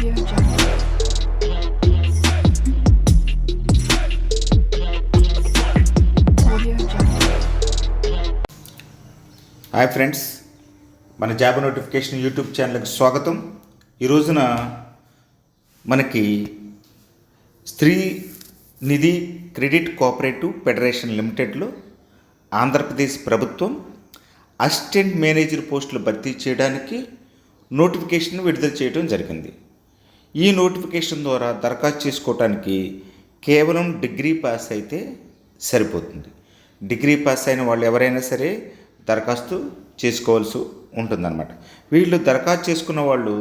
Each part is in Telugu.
హాయ్ ఫ్రెండ్స్ మన జాబ్ నోటిఫికేషన్ యూట్యూబ్ ఛానల్కి స్వాగతం. ఈ రోజున మనకి Stree Nidhi credit cooperative federation లిమిటెడ్లో Andhra Pradesh ప్రభుత్వం అసిస్టెంట్ మేనేజర్ పోస్టులు భర్తీ చేయడానికి నోటిఫికేషన్ విడుదల చేయడం జరిగింది. ఈ నోటిఫికేషన్ ద్వారా దరఖాస్తు చేసుకోవటానికి కేవలం డిగ్రీ పాస్ అయితే సరిపోతుంది. డిగ్రీ పాస్ అయిన వాళ్ళు ఎవరైనా సరే దరఖాస్తు చేసుకోవాల్సి ఉంటుందన్నమాట. వీళ్ళు దరఖాస్తు చేసుకున్న వాళ్ళు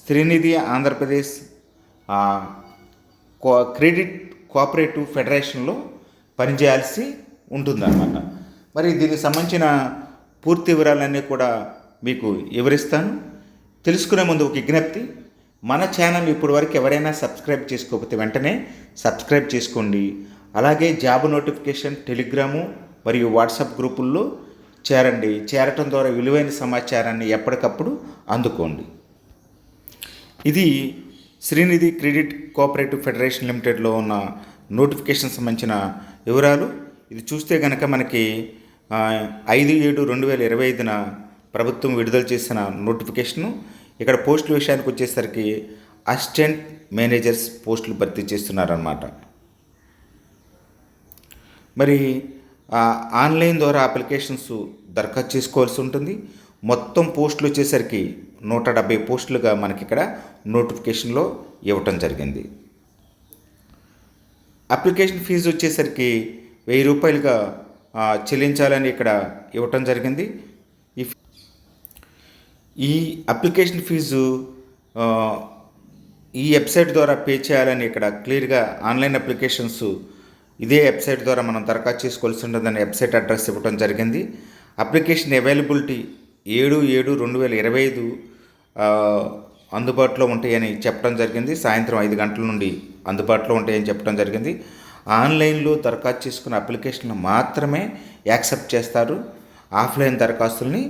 స్త్రీనిధి ఆంధ్రప్రదేశ్ క్రెడిట్ కోఆపరేటివ్ ఫెడరేషన్లో పనిచేయాల్సి ఉంటుందన్నమాట. మరి దీనికి సంబంధించిన పూర్తి వివరాలన్నీ కూడా మీకు వివరిస్తాను. తెలుసుకునే ముందు ఒక విజ్ఞప్తి. మన ఛానల్ ఇప్పటి వరకు ఎవరైనా సబ్స్క్రైబ్ చేసుకోకపోతే వెంటనే సబ్స్క్రైబ్ చేసుకోండి. అలాగే జాబ్ నోటిఫికేషన్ టెలిగ్రాము మరియు వాట్సాప్ గ్రూపుల్లో చేరండి. చేరటం ద్వారా విలువైన సమాచారాన్ని ఎప్పటికప్పుడు అందుకోండి. ఇది శ్రీనిధి క్రెడిట్ కోఆపరేటివ్ ఫెడరేషన్ లిమిటెడ్లో ఉన్న నోటిఫికేషన్ సంబంధించిన వివరాలు. ఇది చూస్తే కనుక మనకి ఐదు ఏడు రెండు వేల ఇరవై ఐదున ప్రభుత్వం విడుదల చేసిన నోటిఫికేషను ఇక్కడ పోస్టుల విషయానికి వచ్చేసరికి అసిస్టెంట్ మేనేజర్స్ పోస్టులు భర్తీ చేస్తున్నారన్నమాట. మరి ఆన్లైన్ ద్వారా అప్లికేషన్స్ దరఖాస్తు చేసుకోవాల్సి ఉంటుంది. మొత్తం పోస్టులు వచ్చేసరికి నూట డెబ్బై పోస్టులుగా మనకి ఇక్కడ నోటిఫికేషన్లో ఇవ్వటం జరిగింది. అప్లికేషన్ ఫీజు వచ్చేసరికి వెయ్యి రూపాయలుగా చెల్లించాలని ఇక్కడ ఇవ్వటం జరిగింది. ఈ అప్లికేషన్ ఫీజు ఈ వెబ్సైట్ ద్వారా పే చేయాలని ఇక్కడ క్లియర్గా ఆన్లైన్ అప్లికేషన్స్ ఇదే వెబ్సైట్ ద్వారా మనం దరఖాస్తు చేసుకోవాల్సి ఉంటుందని వెబ్సైట్ అడ్రస్ ఇవ్వడం జరిగింది. అప్లికేషన్ అవైలబిలిటీ ఏడు ఏడు రెండు వేల ఇరవై ఐదు అందుబాటులో ఉంటాయని చెప్పడం జరిగింది. సాయంత్రం ఐదు గంటల నుండి అందుబాటులో ఉంటాయని చెప్పడం జరిగింది. ఆన్లైన్లో దరఖాస్తు చేసుకున్న అప్లికేషన్లు మాత్రమే యాక్సెప్ట్ చేస్తారు. ఆఫ్లైన్ దరఖాస్తుల్ని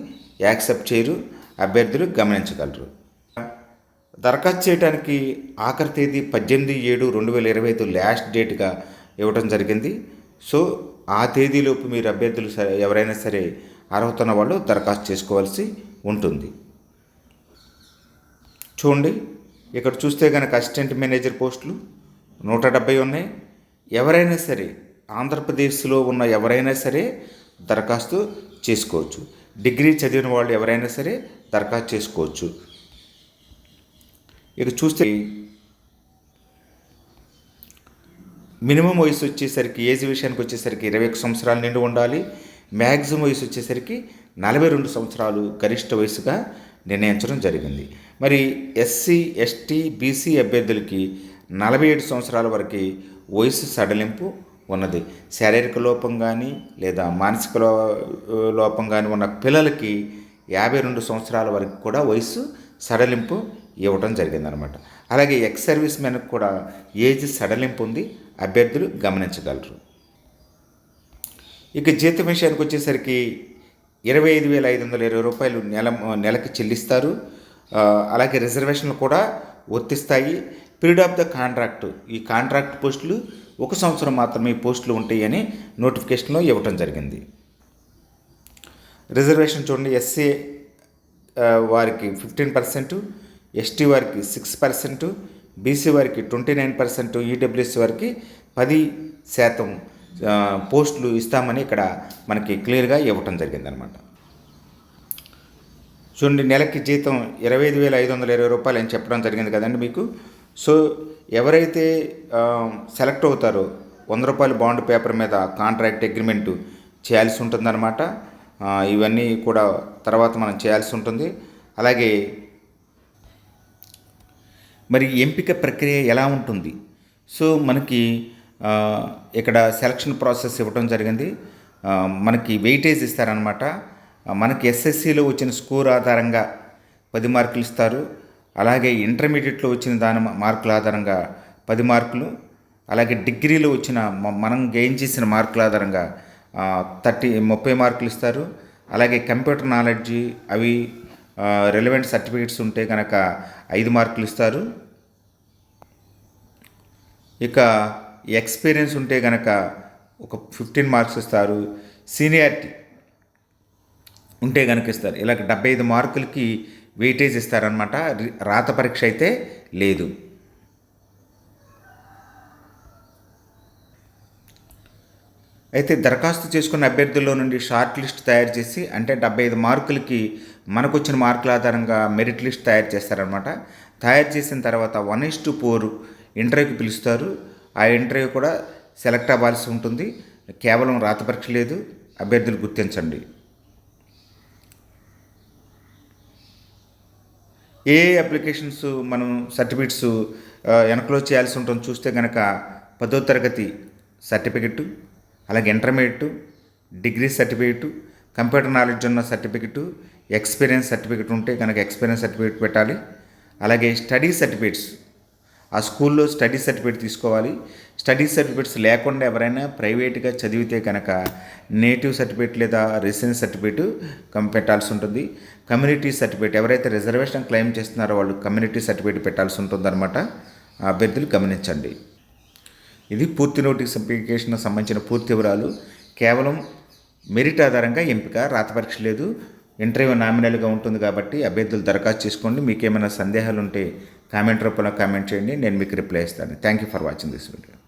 యాక్సెప్ట్ చేయరు. అభ్యర్థులు గమనించగలరు. దరఖాస్తు చేయడానికి ఆఖరి తేదీ పద్దెనిమిది ఏడు రెండు వేల ఇరవై ఐదు లాస్ట్ డేట్గా ఇవ్వడం జరిగింది. సో ఆ తేదీలోపు మీరు అభ్యర్థులు సరే ఎవరైనా సరే అర్హత ఉన్న వాళ్ళు దరఖాస్తు చేసుకోవాల్సి ఉంటుంది. చూడండి. ఇక్కడ చూస్తే కనుక అసిస్టెంట్ మేనేజర్ పోస్టులు నూట డెబ్బై ఉన్నాయి. ఎవరైనా సరే ఆంధ్రప్రదేశ్లో ఉన్న ఎవరైనా సరే దరఖాస్తు చేసుకోవచ్చు. డిగ్రీ చదివిన వాళ్ళు ఎవరైనా సరే దరఖాస్తు చేసుకోవచ్చు. ఇక చూస్తే మినిమం వయసు వచ్చేసరికి ఏజ్ విషయానికి వచ్చేసరికి ఇరవై ఒక సంవత్సరాలు నిండి ఉండాలి. మ్యాక్సిమం వయసు వచ్చేసరికి నలభై రెండు సంవత్సరాలు గరిష్ట వయసుగా నిర్ణయించడం జరిగింది. మరి ఎస్సీ ఎస్టీ బీసీ అభ్యర్థులకి నలభై ఏడు సంవత్సరాల వరకు వయసు సడలింపు ఉన్నది. శారీరక లోపం కానీ లేదా మానసిక లో- లోపం కానీ ఉన్న పిల్లలకి యాభై రెండు సంవత్సరాల వరకు కూడా వయసు సడలింపు ఇవ్వడం జరిగిందనమాట. అలాగే ఎక్స్ సర్వీస్ మెన్కి కూడా ఏజ్ సడలింపు ఉంది అభ్యర్థులు గమనించగలరు. ఇక జీతం విషయానికి వచ్చేసరికి ఇరవై ఐదు వేల ఐదు వందల ఇరవై రూపాయలు నెల నెలకి చెల్లిస్తారు. అలాగే రిజర్వేషన్లు కూడా వర్తిస్తాయి. పీరియడ్ ఆఫ్ ద కాంట్రాక్ట్ ఈ కాంట్రాక్ట్ పోస్టులు ఒక సంవత్సరం మాత్రమే ఈ పోస్టులు ఉంటాయని నోటిఫికేషన్లో ఇవ్వటం జరిగింది. రిజర్వేషన్ చూడండి ఎస్సీ వారికి ఫిఫ్టీన్ పర్సెంట్ ఎస్టీ వారికి సిక్స్ పర్సెంట్ బీసీ వారికి ట్వంటీ నైన్ పర్సెంట్ ఈడబ్ల్యూఎస్ వారికి పది శాతం పోస్టులు ఇస్తామని ఇక్కడ మనకి క్లియర్గా ఇవ్వటం జరిగిందనమాట. చూడండి నెలకి జీతం ఇరవై ఐదు వేల ఐదు వందల ఇరవై రూపాయలు అని చెప్పడం జరిగింది కదండి మీకు. సో ఎవరైతే సెలెక్ట్ అవుతారో వంద రూపాయల బాండ్ పేపర్ మీద కాంట్రాక్ట్ అగ్రిమెంటు చేయాల్సి ఉంటుందన్నమాట ఇవన్నీ కూడా తర్వాత మనం చేయాల్సి ఉంటుంది. అలాగే మరి ఎంపిక ప్రక్రియ ఎలా ఉంటుంది? సో మనకి ఇక్కడ సెలక్షన్ ప్రాసెస్ ఇవ్వడం జరిగింది. మనకి వెయిటేజ్ ఇస్తారనమాట మనకి ఎస్ఎస్సిలో వచ్చిన స్కోర్ ఆధారంగా పది మార్కులు ఇస్తారు. అలాగే ఇంటర్మీడియట్లో వచ్చిన దాని మార్కుల ఆధారంగా పది మార్కులు. అలాగే డిగ్రీలో వచ్చిన మనం గెయిన్ చేసిన మార్కుల ఆధారంగా థర్టీ ముప్పై మార్కులు ఇస్తారు. అలాగే కంప్యూటర్ నాలెడ్జి అవి రిలవెంట్ సర్టిఫికేట్స్ ఉంటే కనుక ఐదు మార్కులు ఇస్తారు. ఇక ఎక్స్పీరియన్స్ ఉంటే కనుక ఒక ఫిఫ్టీన్ మార్క్స్ ఇస్తారు. సీనియారిటీ ఉంటే కనుక ఇస్తారు. ఇలా డెబ్బై ఐదు మార్కులకి వెయిటేజ్ ఇస్తారనమాట రి- రాత పరీక్ష అయితే లేదు. అయితే దరఖాస్తు చేసుకున్న అభ్యర్థుల్లో నుండి షార్ట్ లిస్ట్ తయారు చేసి అంటే డెబ్బై ఐదు మార్కులకి మనకు వచ్చిన మార్కుల ఆధారంగా మెరిట్ లిస్ట్ తయారు చేస్తారనమాట తయారు చేసిన తర్వాత వన్ ఇస్ టు ఫోర్ ఇంటర్వ్యూకి పిలుస్తారు. ఆ ఇంటర్వ్యూ కూడా సెలెక్ట్ అవ్వాల్సి ఉంటుంది. కేవలం రాత పరీక్ష లేదు అభ్యర్థులు గుర్తించండి. ఏ అప్లికేషన్స్ మనం సర్టిఫికెట్స్ ఎన్క్లోజ్ చేయాల్సి ఉంటుంది చూస్తే కనుక పదో తరగతి సర్టిఫికెట్ అలాగే intermediate degree certificate computer knowledge ఉన్న సర్టిఫికెట్ ఎక్స్పీరియన్స్ సర్టిఫికేట్ ఉంటే కనుక ఎక్స్పీరియన్స్ సర్టిఫికేట్ పెట్టాలి. అలాగే స్టడీ సర్టిఫికేట్స్ ఆ స్కూల్లో స్టడీ సర్టిఫికేట్ తీసుకోవాలి. స్టడీ సర్టిఫికేట్స్ లేకుండా ఎవరైనా ప్రైవేట్గా చదివితే కనుక నేటివ్ సర్టిఫికేట్ లేదా రెసిడెన్స్ సర్టిఫికేట్ కం- పెట్టాల్సి ఉంటుంది. కమ్యూనిటీ సర్టిఫికేట్ ఎవరైతే రిజర్వేషన్ క్లెయిమ్ చేస్తున్నారో వాళ్ళు కమ్యూనిటీ సర్టిఫికేట్ పెట్టాల్సి ఉంటుందన్నమాట. అభ్యర్థులు గమనించండి. ఇది పూర్తి నోటిఫికేషన్ సంబంధించిన పూర్తి వివరాలు. కేవలం మెరిట్ ఆధారంగా ఎంపిక రాత పరీక్ష లేదు. ఇంటర్వ్యూ నామినల్గా ఉంటుంది కాబట్టి అభ్యర్థులు దరఖాస్తు చేసుకోండి. మీకు ఏమైనా సందేహాలు ఉంటే కామెంట్ రూపంలో కామెంట్ చేయండి. నేను మీకు రిప్లై ఇస్తాను. Thank you for watching this video.